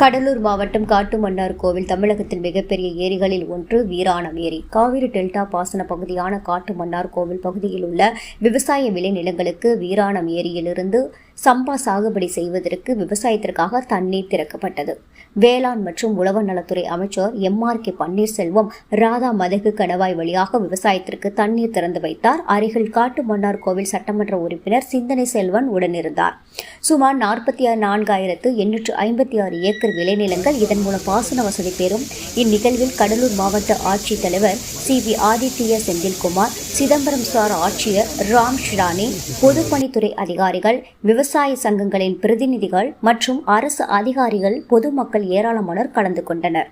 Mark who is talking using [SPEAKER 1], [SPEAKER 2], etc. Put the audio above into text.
[SPEAKER 1] கடலூர் மாவட்டம் காட்டுமன்னார் கோவில் தமிழகத்தில் மிகப்பெரிய ஏரிகளில் ஒன்று வீராணம் ஏரி. காவிரி டெல்டா பாசன பகுதியான காட்டுமன்னார் கோவில் பகுதியில் உள்ள விவசாய விளைநிலங்களுக்கு வீராணம் ஏரியிலிருந்து சம்பா சாகுபடி செய்வதற்கு விவசாயத்திற்காக தண்ணீர் திறக்கப்பட்டது. வேளாண் மற்றும் உழவர் நலத்துறை அமைச்சர் M R K Panneerselvam Radha மதகு கணவாய் வழியாக விவசாயத்திற்கு தண்ணீர் திறந்து வைத்தார். அருகில் காட்டுமன்னார் கோவில் சட்டமன்ற உறுப்பினர் சிந்தனை செல்வன் உடனிருந்தார். சுமார் நாற்பத்தி ஆறு நான்காயிரத்து எண்ணூற்று ஐம்பத்தி ஆறு ஏக்கர் விளைநிலங்கள் இதன் மூலம் பாசன வசதி பெறும். இந்நிகழ்வில் கடலூர் மாவட்ட ஆட்சித்தலைவர் சி. வி. ஆதித்ய செந்தில்குமார் சிதம்பரம் சார் ஆட்சியர் ராம் ஷிரானி பொதுப்பணித்துறை அதிகாரிகள் விவசாய சங்கங்களின் பிரதிநிதிகள் மற்றும் அரசு அதிகாரிகள் பொதுமக்கள் ஏராளமானோர் கலந்து கொண்டனர்.